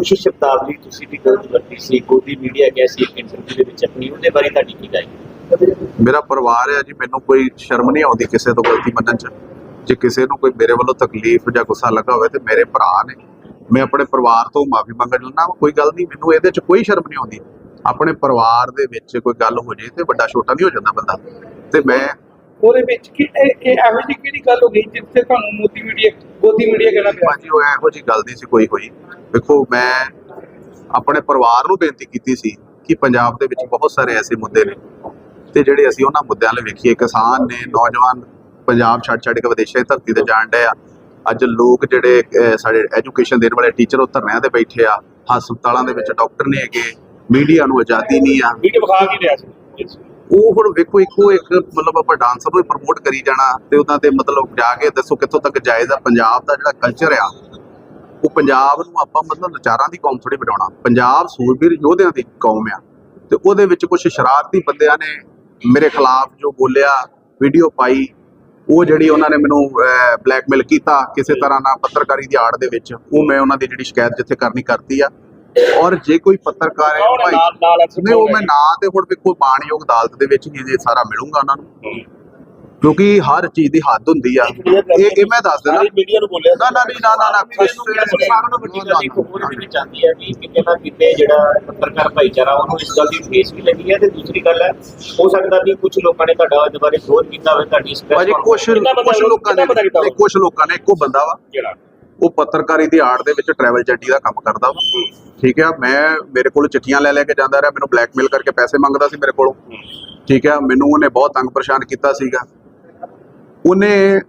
ਕੁਝ ਸ਼ਬਦਾਵਲੀ ਤੁਸੀਂ ਵੀ ਗਲਤ ਵਰਤੀ ਸੀ, ਗੋਦੀ ਮੀਡੀਆ ਗਿਆ ਸੀ ਇੱਕ ਇੰਟਰਵਿਊ ਦੇ ਵਿੱਚ ਆਪਣੀ, ਉਹਦੇ ਬਾਰੇ ਤੁਹਾਡੀ ਕੀ ਰਾਏ? ਮੇਰਾ ਪਰਿਵਾਰ ਹੈ ਜੀ, ਮੈਨੂੰ ਕੋਈ ਸ਼ਰਮ ਨਹੀਂ ਆਉਂਦੀ ਕਿਸੇ ਤੋਂ ਗਲਤੀ ਮੰਨਣ ਚ। ਜੇ ਕਿਸੇ ਨੂੰ ਕੋਈ ਮੇਰੇ ਵੱਲੋਂ ਤਕਲੀਫ ਜਾਂ ਗੁੱਸਾ ਲੱਗਾ ਹੋਵੇ ਤੇ ਮੇਰੇ ਭਰਾ ਨੇ, ਮੈਂ ਆਪਣੇ ਪਰਿਵਾਰ ਤੋਂ ਮਾਫੀ ਮੰਗਣ ਲੈਣਾ ਕੋਈ ਗੱਲ ਨਹੀਂ, ਮੈਨੂੰ ਇਹਦੇ ਚ ਕੋਈ ਸ਼ਰਮ ਨਹੀਂ ਆਉਂਦੀ। ਆਪਣੇ ਪਰਿਵਾਰ ਦੇ ਵਿੱਚ ਕੋਈ ਗੱਲ ਹੋ ਜੇ ਤੇ ਵੱਡਾ ਛੋਟਾ ਨਹੀਂ ਹੋ ਜਾਂਦਾ ਬੰਦਾ। ਤੇ ਮੈਂ ਉਹਦੇ ਵਿੱਚ ਕਿ ਇਹ ਇਹ ਇਹੋ ਜਿਹੀ ਕਿਹੜੀ ਗੱਲ ਹੋ ਗਈ ਜਿੱਥੇ ਤੁਹਾਨੂੰ ਮੋਦੀ ਮੀਡੀਆ ਗੋਦੀ ਮੀਡੀਆ ਕਹਿਣਾ ਪਿਆ? ਭਾਜੀ ਉਹ ਇਹੋ ਜੀ ਗੱਲ ਨਹੀਂ ਸੀ ਕੋਈ ਹੋਈ। ਵੇਖੋ ਮੈਂ ਆਪਣੇ ਪਰਿਵਾਰ ਨੂੰ ਬੇਨਤੀ ਕੀਤੀ ਸੀ ਕਿ ਪੰਜਾਬ ਦੇ ਵਿੱਚ ਬਹੁਤ ਸਾਰੇ ਐਸੇ ਮੁੱਦੇ ਨੇ ਤੇ ਜਿਹੜੇ ਅਸੀਂ ਉਹਨਾਂ ਮੁੱਦਿਆਂ ਲਈ ਵੇਖੀਏ। ਕਿਸਾਨ ਨੇ ਨੌਜਵਾਨ ਪੰਜਾਬ ਛੱਡ ਛੱਡ ਕੇ ਵਿਦੇਸ਼ਾਂ ਦੀ ਧਰਤੀ ਤੇ ਜਾਣ ਡਏ ਆ। ਅੱਜ ਲੋਕ ਜਿਹੜੇ ਸਾਡੇ ਐਜੂਕੇਸ਼ਨ ਦੇਣ ਵਾਲੇ ਟੀਚਰ ਉਹ ਧਰਨਿਆਂ ਤੇ ਬੈਠੇ ਆ। ਹਸਪਤਾਲਾਂ ਦੇ ਵਿੱਚ ਡਾਕਟਰ ਨਹੀਂ ਹੈਗੇ ਮੀਡੀਆ ਨੂੰ ਆਜ਼ਾਦੀ ਨਹੀਂ ਆ। ਵੀਡੀਓ ਵਿਖਾ ਕੇ ਰਿਹਾ ਸੀ? ਉਹ ਹੁਣ ਵੇਖੋ, ਇੱਕੋ ਇੱਕ ਮਤਲਬ ਆਪਾਂ ਡਾਂਸਰ ਨੂੰ ਪ੍ਰਮੋਟ ਕਰੀ ਜਾਣਾ ਤੇ ਉਹਨਾਂ ਤੇ ਮਤਲਬ ਜਾ ਕੇ ਦੱਸੋ ਕਿੱਥੋਂ ਤੱਕ ਜਾਇਜ਼ ਆ, ਪੰਜਾਬ ਦਾ ਜਿਹੜਾ ਕਲਚਰ ਆ, ਉਹ ਪੰਜਾਬ ਨੂੰ ਆਪਾਂ ਮਤਲਬ ਨਚਾਰਾਂ ਦੀ ਕੌਮ ਥੋੜੀ ਬਣਾਉਣਾ। ਪੰਜਾਬ ਸੂਰਬੀਰ ਯੋਧਿਆਂ ਦੀ ਕੌਮ ਆ ਤੇ ਉਹਦੇ ਵਿੱਚ ਕੁਝ ਸ਼ਰਾਰਤੀ ਬੰਦਿਆਂ ਨੇ ਮੇਰੇ ਖਿਲਾਫ ਜੋ ਬੋਲਿਆ ਵੀਡੀਓ ਪਾਈ, ਉਹ ਜਿਹੜੀ ਉਹਨਾਂ ਨੇ ਮੈਨੂੰ ਬਲੈਕਮੇਲ ਕੀਤਾ ਕਿਸੇ ਤਰ੍ਹਾਂ ਨਾਲ ਪੱਤਰਕਾਰੀ ਦੀ ਆੜ ਦੇ ਵਿੱਚ, ਉਹ ਮੈਂ ਉਹਨਾਂ ਦੀ ਜਿਹੜੀ ਸ਼ਿਕਾਇਤ ਜਿੱਥੇ ਕਰਨੀ ਕਰਤੀ ਆ। ਔਰ ਜੇ ਕੋਈ ਪੱਤਰਕਾਰ ਹੈ ਭਾਈ ਨਹੀਂ ਉਹ ਮੈਂ ਨਾਂ ਤੇ ਹੁਣ ਵੇਖੋ ਮਾਣਯੋਗ ਅਦਾਲਤ ਦੇ ਵਿੱਚ ਹੀ ਇਹ ਸਾਰਾ ਮਿਲੂਗਾ ਉਹਨਾਂ ਨੂੰ। ਕਿਉਂਕਿ ਹਰ ਚੀਜ਼ ਦੀ ਹੱਦ ਹੁੰਦੀ ਆ। ਇਹ ਇਹ ਮੈਂ ਦੱਸ ਦਿੰਦਾ। ਮੀਡੀਆ ਨੂੰ ਬੋਲਿਆ ਨਾ ਨਾ ਨਹੀਂ ਨਾ ਨਾ ਨਾ ਸਾਰਿਆਂ ਨੂੰ ਵੱਡੀ ਗੱਲ ਇੱਕ ਹੋਰ ਵੀ ਚਾਹੁੰਦੀ ਹੈ ਕਿ ਕਿਤੇ ਨਾ ਕਿਤੇ ਜਿਹੜਾ ਪੱਤਰਕਾਰ ਭਾਈਚਾਰਾ ਉਹਨੂੰ ਇਸ ਗੱਲ ਦੀ ਠੇਸ ਵੀ ਲੱਗੀ ਹੈ ਤੇ ਦੂਸਰੀ ਗੱਲ ਹੈ ਹੋ ਸਕਦਾ ਵੀ ਕੁਝ ਲੋਕਾਂ ਨੇ ਤੁਹਾਡਾ ਬਾਰੇ ਵਿਰੋਧ ਕੀਤਾ ਹੋਵੇ ਤੁਹਾਡੀ ਇਸ ਕਿੰਨਾ ਬੰਦਾ- ਕੁਛ ਲੋਕਾਂ ਨੇ ਕੁਛ ਲੋਕਾਂ ਨੇ ਇੱਕੋ ਬੰਦਾ ਵਾ। ਜਿਹੜਾ ਉਹ ਪੱਤਰਕਾਰੀ ਦੀ ਆੜ ਦੇ ਵਿੱਚ ਟਰੈਵਲ ਏਜੰਟੀ ਦਾ ਕੰਮ ਕਰਦਾ ਵਾ। ਠੀਕ ਆ ਮੈਂ ਮੇਰੇ ਕੋਲ ਚਿੱਠੀਆਂ ਲੈ ਲੈ ਕੇ ਜਾਂਦਾ ਰਿਹਾ ਮੈਨੂੰ ਬਲੈਕਮੇਲ ਕਰਕੇ ਪੈਸੇ ਮੰਗਦਾ ਸੀ ਮੇਰੇ ਕੋਲੋਂ। ਠੀਕ ਆ ਮੈਨੂੰ ਉਹਨੇ ਬਹੁਤ ਤੰਗ ਪਰੇਸ਼ਾਨ ਕੀਤਾ ਸੀਗਾ। ਉਹਨੇ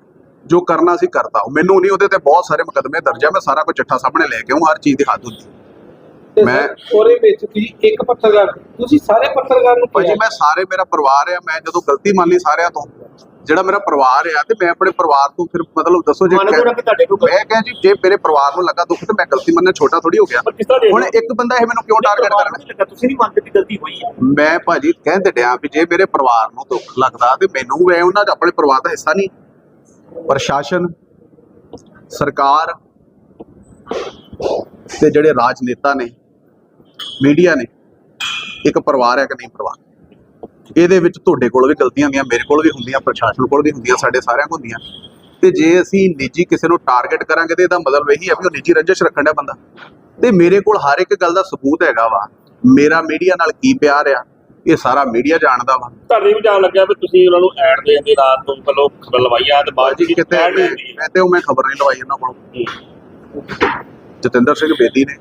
ਜੋ ਕਰਨਾ ਸੀ ਕਰਤਾ। ਮੈਨੂੰ ਨਹੀਂ ਉਹਦੇ ਤੇ ਬਹੁਤ ਸਾਰੇ ਮੁਕੱਦਮੇ ਦਰਜ ਆ। ਮੈਂ ਸਾਰਾ ਕੁਝ ਚਿੱਠਾ ਸਾਹਮਣੇ ਲੈ ਕੇ ਆਉਂ ਹਰ ਚੀਜ਼ ਦੀ ਹੱਦ ਹੁੰਦੀ ਮੈਂ- ਉਹਦੇ ਵਿੱਚ ਤੁਸੀਂ ਇੱਕ ਪੱਤਰਕਾਰ। ਤੁਸੀਂ ਸਾਰੇ ਪੱਤਰਕਾਰ ਨੂੰ ਭਾਜੀ ਮੈਂ ਸਾਰੇ ਮੇਰਾ ਪਰਿਵਾਰ ਆ। ਮੈਂ ਜਦੋਂ ਗਲਤੀ ਮੰਨ ਲਈ ਸਾਰਿਆਂ ਤੋਂ ਜਿਹੜਾ ਮੇਰਾ ਪਰਿਵਾਰ ਆ ਤੇ ਮੈਂ ਆਪਣੇ ਪਰਿਵਾਰ ਤੋਂ ਫਿਰ ਮਤਲਬ ਦੱਸੋ ਜੇ ਮੰਨ ਲਓ ਨਾ ਕਿ ਤੁਹਾਡੇ ਕੋਲ। ਮੈਂ ਕਿਹਾ ਜੀ ਜੇ ਮੇਰੇ ਪਰਿਵਾਰ ਨੂੰ ਲੱਗਾ ਦੁੱਖ ਤੇ ਮੈਂ ਗਲਤੀ ਮੰਨਣਾ ਛੋਟਾ ਥੋੜੀ ਹੋ ਗਿਆ। ਹੁਣ ਇੱਕ ਬੰਦਾ ਇਹ ਮੈਨੂੰ ਕਿਉਂ ਟਾਰਗੇਟ ਕਰਨਾ ਤੁਸੀਂ ਨਹੀਂ ਮੰਨਦੇ ਕਿ ਗਲਤੀ ਹੋਈ ਹੈ। ਮੈਂ ਭਾਜੀ ਕਹਿੰਦੇ ਡਿਆ ਵੀ ਜੇ ਮੇਰੇ ਪਰਿਵਾਰ ਨੂੰ ਦੁੱਖ ਲੱਗਦਾ ਤੇ ਮੈਨੂੰ ਮੈਂ ਉਹਨਾਂ ਦਾ ਆਪਣੇ ਪਰਿਵਾਰ ਦਾ ਹਿੱਸਾ ਨਹੀਂ। ਪ੍ਰਸ਼ਾਸਨ ਸਰਕਾਰ ਤੇ ਜਿਹੜੇ ਰਾਜਨੇਤਾ ਨੇ ਮੀਡੀਆ ਨੇ ਇੱਕ ਪਰਿਵਾਰ ਹੈ ਕਿ ਨਹੀਂ ਪਰਿਵਾਰ। ਇਹਦੇ ਵਿੱਚ ਤੁਹਾਡੇ ਕੋਲ ਵੀ ਗਲਤੀਆਂ ਹੁੰਦੀਆਂ ਮੇਰੇ ਕੋਲ ਵੀ ਹੁੰਦੀਆਂ ਪ੍ਰਸ਼ਾਸਨ ਕੋਲ ਵੀ ਹੁੰਦੀਆਂ ਸਾਡੇ ਸਾਰਿਆਂ ਕੋਲ ਹੁੰਦੀਆਂ। ਤੇ ਜੇ ਅਸੀਂ ਨਿੱਜੀ ਕਿਸੇ ਨੂੰ ਟਾਰਗੇਟ ਕਰਾਂਗੇ ਤੇ ਇਹਦਾ ਮਤਲਬ ਇਹੀ ਹੈ ਵੀ ਉਹ ਨਿੱਜੀ ਰੰਜਿਸ਼ ਰੱਖਣ ਦਾ ਬੰਦਾ। ਤੇ ਮੇਰੇ ਕੋਲ ਹਰ ਇੱਕ ਗੱਲ ਦਾ ਸਬੂਤ ਹੈਗਾ ਵਾ। ਮੇਰਾ ਮੀਡੀਆ ਨਾਲ ਕੀ ਪਿਆਰ ਆ ਇਹ ਸਾਰਾ ਮੀਡੀਆ ਜਾਣਦਾ ਵਾ। ਤੁਹਾਡੇ ਵੀ ਜਾਣ ਲੱਗਿਆ ਵੀ ਤੁਸੀਂ ਉਹਨਾਂ ਨੂੰ ਐਡ ਦੀ ਰਾਤ ਤੋਂ ਪਹਿਲਾਂ ਖਬਰ ਲਵਾਈ ਆ ਤੇ ਬਾਅਦ ਜੀ ਕਿਤੇ। ਮੈਂ ਤੇ ਉਹ ਮੈਂ ਖਬਰ ਨਹੀਂ ਲਵਾਈ ਉਹਨਾਂ ਕੋਲੋਂ। ਜਤਿੰਦਰ ਸਿੰਘ ਬੇਦੀ ਨੇ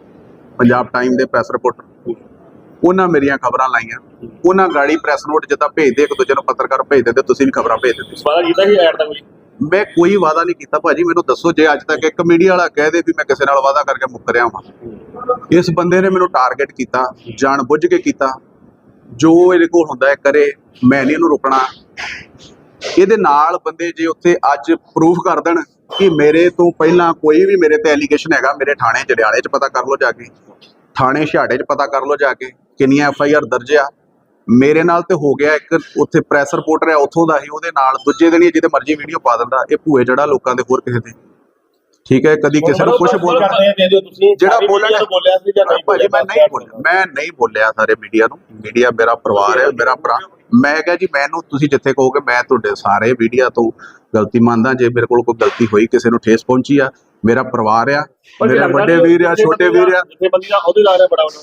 ਪੰਜਾਬ ਟਾਈਮ ਦੇ ਪ੍ਰੈਸ ਰਿਪੋਰਟਰ ਉਹਨਾਂ ਮੇਰੀਆਂ ਖਬਰਾਂ ਲਾਈਆਂ। ਉਹਨਾਂ ਗਾੜੀ ਪ੍ਰੈਸ ਨੋਟ ਜਿੱਦਾਂ ਭੇਜਦੇ ਇੱਕ ਦੂਜੇ ਨੂੰ ਪੱਤਰਕਾਰ ਭੇਜ ਦਿੰਦੇ ਤੁਸੀਂ ਵੀ ਖਬਰਾਂ ਭੇਜ ਦਿੰਦੇ ਵਾਦਾ ਕੀਤਾ ਸੀ ਐਡ ਦਾ ਕੋਈ? ਮੈਂ ਕੋਈ ਵਾਅਦਾ ਨਹੀਂ ਕੀਤਾ ਭਾਜੀ ਮੈਨੂੰ ਦੱਸੋ ਜੇ ਅੱਜ ਤੱਕ ਇੱਕ ਮੀਡੀਆ ਵਾਲਾ ਕਹਿ ਦੇ ਵੀ ਮੈਂ ਕਿਸੇ ਨਾਲ ਵਾਅਦਾ ਕਰਕੇ ਮੁੱਕ ਰਿਹਾ ਹਾਂ ਇਸ ਬੰਦੇ ਨੇ ਮੈਨੂੰ ਟਾਰਗੇਟ ਕੀਤਾ ਜਾਣ ਬੁੱਝ ਕੇ ਕੀਤਾ। ਜੋ ਇਹਦੇ ਕੋਲ ਹੁੰਦਾ ਹੈ ਕਰੇ ਮੈਂ ਨਹੀਂ ਇਹਨੂੰ ਰੋਕਣਾ। ਇਹਦੇ ਨਾਲ ਬੰਦੇ ਜੇ ਉੱਥੇ ਅੱਜ ਪ੍ਰੂਫ ਕਰ ਦੇਣ ਕਿ ਮੇਰੇ ਤੋਂ ਪਹਿਲਾਂ ਕੋਈ ਵੀ ਮੇਰੇ ਤੇ ਐਲੀਗੇਸ਼ਨ ਹੈਗਾ ਮੇਰੇ ਥਾਣੇ ਜੜਿਆਲੇ 'ਚ ਪਤਾ ਕਰ ਲਓ ਜਾ ਕੇ। ਥਾਣੇ ਛਾੜੇ 'ਚ ਪਤਾ ਕਰ ਲਓ ਜਾ ਕੇ। ਕਿੰਨੀਆਂ ਐਫ ਆਈ ਆਰ ਦਰਜ ਆ। ਮੇਰੇ ਨਾਲ ਤੇ ਹੋ ਗਿਆ ਇੱਕ ਉੱਥੇ ਪ੍ਰੈਸ ਰਿਪੋਰਟਰ ਹੈ ਉੱਥੋਂ ਦਾ ਹੀ ਉਹਦੇ ਨਾਲ ਦੂਜੇ ਦਿਨ ਹੀ ਜਿਹਦੇ ਮਰਜ਼ੀ ਵੀਡੀਓ ਪਾ ਦਿੰਦਾ ਇਹ ਭੂਏ ਜੜਾ ਲੋਕਾਂ ਦੇ ਹੋਰ ਕਿਸੇ ਤੇ। ਠੀਕ ਹੈ ਕਦੀ ਕਿਸੇ ਨੂੰ ਕੁਝ ਬੋਲ ਦੇ ਦਿਓ ਤੁਸੀਂ ਜਿਹੜਾ ਬੋਲਣਾ ਬੋਲਿਆ ਸੀ ਜਾਂ ਨਹੀਂ ਭਾਜੀ ਮੈਂ ਨਹੀਂ ਬੋਲਿਆ ਮੈਂ ਨਹੀਂ ਬੋਲਿਆ ਸਾਰੇ ਮੀਡੀਆ ਨੂੰ। ਮੀਡੀਆ ਮੇਰਾ ਪਰਿਵਾਰ ਹੈ ਮੇਰਾ ਭਰਾ। ਮੈਂ ਕਿਹਾ ਜੀ ਮੈਨੂੰ ਤੁਸੀਂ ਜਿੱਥੇ ਕਹੋਗੇ ਮੈਂ ਤੁਹਾਡੇ ਸਾਰੇ ਮੀਡੀਆ ਤੋਂ ਗਲਤੀ ਮੰਨਦਾ ਜੇ ਮੇਰੇ ਕੋਲ ਕੋਈ ਗਲਤੀ ਹੋਈ ਕਿਸੇ ਨੂੰ ਠੇਸ ਪਹੁੰਚੀ ਆ। ਮੇਰਾ ਪਰਿਵਾਰ ਆ ਮੇਰੇ ਵੱਡੇ ਵੀਰ ਆ ਛੋਟੇ ਵੀਰ ਆ। ਜਿੱਥੇ ਬੰਦੀ ਦਾ ਉਹਦੇ ਲਾ ਰਿਹਾ ਬੜਾ ਉਹਨਾਂ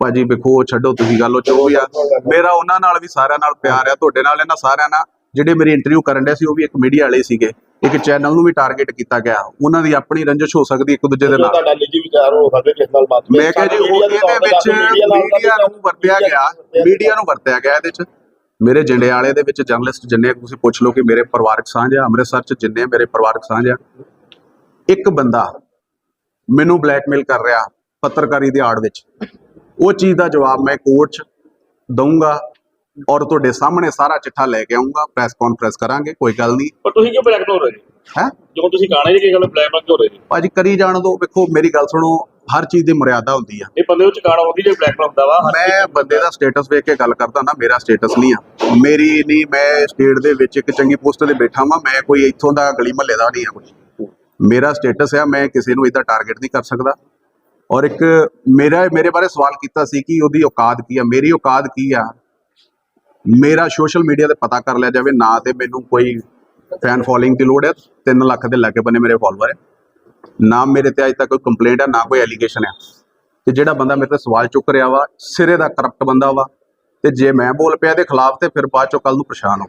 ਭਾਜੀ ਵੇਖੋ ਉਹ ਛੱਡੋ ਤੁਸੀਂ ਗੱਲ ਉਹ ਜੋ ਵੀ ਆ। ਮੇਰਾ ਉਹਨਾਂ ਨਾਲ ਵੀ ਸਾਰਿਆਂ ਨਾਲ ਪਿਆਰ ਆ ਤੁਹਾਡੇ ਨਾਲ ਇਹਨਾਂ ਸਾਰਿਆਂ ਨਾਲ। ਜਿਹੜੇ ਮੇਰੀ ਇੰਟਰਵਿਊ ਕਰਨ ਦੇ ਸੀ ਉਹ ਵੀ ਇੱਕ ਮੀਡੀਆ ਵਾਲੇ ਸੀਗੇ। ਇੱਕ ਚੈਨਲ ਨੂੰ ਵੀ ਟਾਰਗੇਟ ਕੀਤਾ ਗਿਆ। ਉਹਨਾਂ ਦੀ ਆਪਣੀ ਰੰਜਿਸ਼ ਹੋ ਸਕਦੀ ਇੱਕ ਦੂਜੇ ਦੇ ਨਾਲ। ਤੁਹਾਡਾ ਨਿੱਜੀ ਵਿਚਾਰ ਹੋ ਸਕਦੇ ਕਿਸ ਨਾਲ ਬਾਤ ਮੈਂ ਕਿਹਾ ਜੀ ਉਹ ਇਹਦੇ ਵਿੱਚ ਮੀਡੀਆ ਨੂੰ ਵਰਤਿਆ ਗਿਆ। ਮੀਡੀਆ ਨੂੰ ਵਰਤਿਆ ਗਿਆ ਇਹਦੇ ਵਿੱਚ। ਮੇਰੇ ਜੰਡਿਆਲੇ ਦੇ ਵਿੱਚ ਜਰਨਲਿਸਟ ਜਿੰਨੇ ਤੁਸੀਂ ਪੁੱਛ ਲਓ ਕਿ ਮੇਰੇ ਪਰਿਵਾਰਕ ਸਾਂਝ ਆ ਅੰਮ੍ਰਿਤਸਰ ਚ ਜਿੰਨੇ ਮੇਰੇ ਪਰਿਵਾਰਕ ਸਾਂਝ ਆ। ਇੱਕ ਬੰਦਾ ਮੈਨੂੰ ਬਲੈਕਮੇਲ ਕਰ ਰਿਹਾ ਪੱਤਰਕਾਰੀ ਦੀ ਆੜ ਵਿੱਚ। ਉਹ ਚੀਜ਼ ਦਾ ਜਵਾਬ ਮੈਂ ਕੋਰਟ 'ਚ ਦਊਂਗਾ ਔਰ ਤੁਹਾਡੇ ਸਾਹਮਣੇ ਸਾਰਾ ਚਿੱਠਾ ਲੈ ਕੇ ਆਉਂਗਾ ਪ੍ਰੈਸ ਕਾਨਫਰੰਸ ਕਰਾਂਗੇ ਕੋਈ ਗੱਲ ਨਹੀਂ। ਪਰ ਤੁਸੀਂ ਕਿਉਂ ਬਲੈਕ ਹੋ ਰਹੇ? ਜੀ ਹੈ? ਜਦੋਂ ਤੁਸੀਂ ਗਾਣੇ ਦੀ ਕੀ ਗੱਲ ਬਲੈਕ ਕਿਉਂ ਹੋ ਰਹੇ? ਜੀ ਭਾਜੀ ਕਰੀ ਜਾਣ ਦੋ ਵੇਖੋ ਮੇਰੀ ਗੱਲ ਸੁਣੋ ਹਰ ਚੀਜ਼ ਦੀ ਮਰਿਆਦਾ ਹੁੰਦੀ ਆ। ਇਹ ਬੰਦੇ ਵਿੱਚ ਗਾਣਾ ਹੁੰਦੀ ਜੇ ਬਲੈਕ ਹੁੰਦਾ ਵਾ ਮੈਂ ਬੰਦੇ ਦਾ ਸਟੇਟਸ ਵੇਖ ਕੇ ਗੱਲ ਕਰਦਾ ਨਾ ਮੇਰਾ ਸਟੇਟਸ ਨਹੀਂ ਆ। ਮੇਰੀ ਨਹੀਂ ਮੈਂ ਸਟੇਟ ਦੇ ਵਿੱਚ ਇੱਕ ਚੰਗੀ ਪੋਸਟ ਤੇ ਬੈਠਾ ਵਾਂ ਮੈਂ ਕੋਈ ਇੱਥੋਂ ਦਾ ਗਲੀ ਮਹੱਲੇ ਦਾ ਨਹੀਂ ਆ ਕੋਈ। ਮੇਰਾ ਸਟੇਟਸ ਆ ਮੈਂ ਕਿਸੇ ਨੂੰ ਇਦਾਂ ਟਾਰਗੇਟ ਨਹੀਂ ਕਰ ਸਕਦਾ। ਔਰ ਇੱਕ ਮੇਰਾ, ਮੇਰੇ ਬਾਰੇ ਸਵਾਲ ਕੀਤਾ ਸੀ ਕਿ ਉਹਦੀ ਔਕਾਤ ਕੀ ਆ, ਮੇਰੀ ਔਕਾਤ ਕੀ ਆ? ਮੇਰਾ ਸੋਸ਼ਲ ਮੀਡੀਆ ਤੇ ਪਤਾ ਕਰ ਲਿਆ ਜਾਵੇ, ਨਾ ਤੇ ਮੈਨੂੰ ਕੋਈ ਫੈਨ ਫੋਲੋਇੰਗ ਦੀ ਲੋੜ ਹੈ 3 ਲੱਖ ਦੇ ਲਾਗੇ ਬੰਨੇ ਮੇਰੇ ਫਾਲੋਅਰ ਹੈ ਨਾ ਮੇਰੇ ਤੇ ਅਜੇ ਤੱਕ ਕੋਈ ਕੰਪਲੇਂਟ ਹੈ, ਨਾ ਕੋਈ ਐਲੀਗੇਸ਼ਨ ਹੈ। ਤੇ ਜਿਹੜਾ ਬੰਦਾ ਮੇਰੇ ਤੇ ਸਵਾਲ ਚੁੱਕ ਰਿਹਾ ਵਾ, ਸਿਰੇ ਦਾ ਕਰਪਟ ਬੰਦਾ ਵਾ, ਤੇ ਜੇ ਮੈਂ ਬੋਲ ਪਿਆ ਇਹਦੇ ਖਿਲਾਫ, ਤੇ ਫਿਰ ਬਾਅਦ ਚੋਂ ਕੱਲ ਨੂੰ ਪਰੇਸ਼ਾਨ ਹੋ।